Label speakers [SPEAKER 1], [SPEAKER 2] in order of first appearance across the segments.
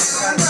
[SPEAKER 1] Yes.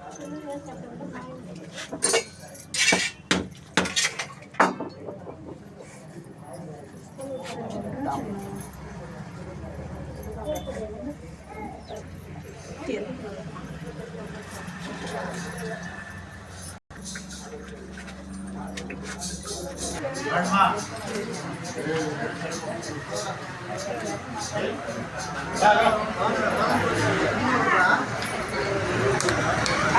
[SPEAKER 1] 干什么？来来来！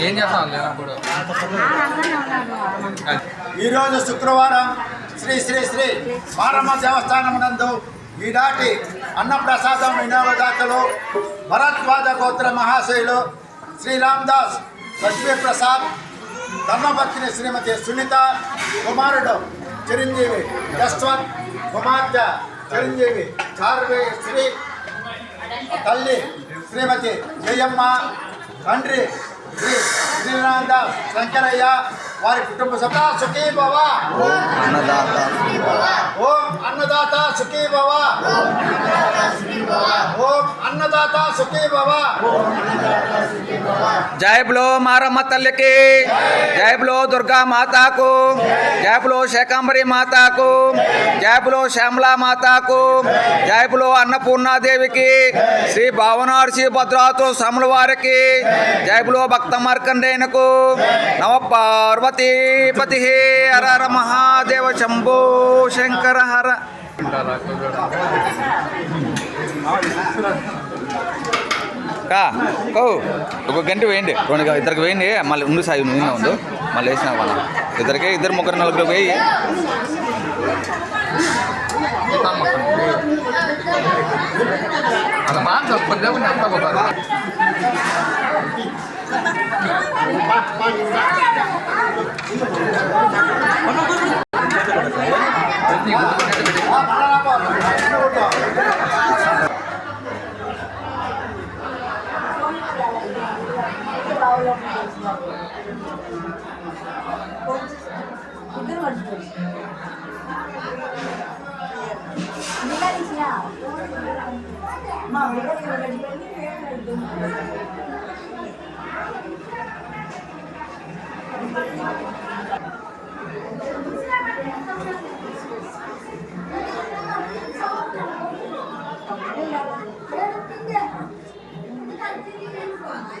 [SPEAKER 2] ఏం
[SPEAKER 1] ఈరోజు శుక్రవారం శ్రీ శ్రీ శ్రీ మారమ్మ దేవస్థానం నందు ఈనాటి అన్నప్రసాదం వినియోగదాతలు భరద్వాజ గోత్ర మహాశయులు శ్రీ రామ్దాస్ లక్ష్మీ ప్రసాద్ ధర్మపత్ని శ్రీమతి సునీత కుమారుడు చిరంజీవి యశ్వంత్ కుమార్తె చిరంజీవి చార్వే శ్రీ తల్లి శ్రీమతి జయమ్మ நன்றி. ஸ்ரீநாதா சங்கரையா వారి కుటుంబ సభ్యుల సుఖీ భవ అన్నదాత ఓం అన్నదాత సుఖీ భవ ఓం అన్నదాత సుఖీ భవ
[SPEAKER 3] జై బ్లో మారమ్మ తల్లికి. జై బ్లో దుర్గా మాతాకు. జై బ్లో శేకాంబరి మాతాకు. జై బ్లో శ్యామలా మాతాకు. జై బ్లో అన్నపూర్ణాదేవికి. శ్రీ భావనార్షి భద్రాతో సముల వారికి. జై బ్లో భక్త మార్కండేనకు నవ పార్వతి. పతి హర హర మహాదేవ శంభో శంకర హర కా కో ఒక గంట వేయండి. రెండు ఇద్దరికి వేయండి. మళ్ళీ ఉండు సాయి నిన్న ఉండు. మళ్ళీ వేసిన వాళ్ళ ఇద్దరికే ఇద్దరు ముగ్గురు నలుగురు వేయి.
[SPEAKER 2] Mom, kita going to go
[SPEAKER 1] to the 我来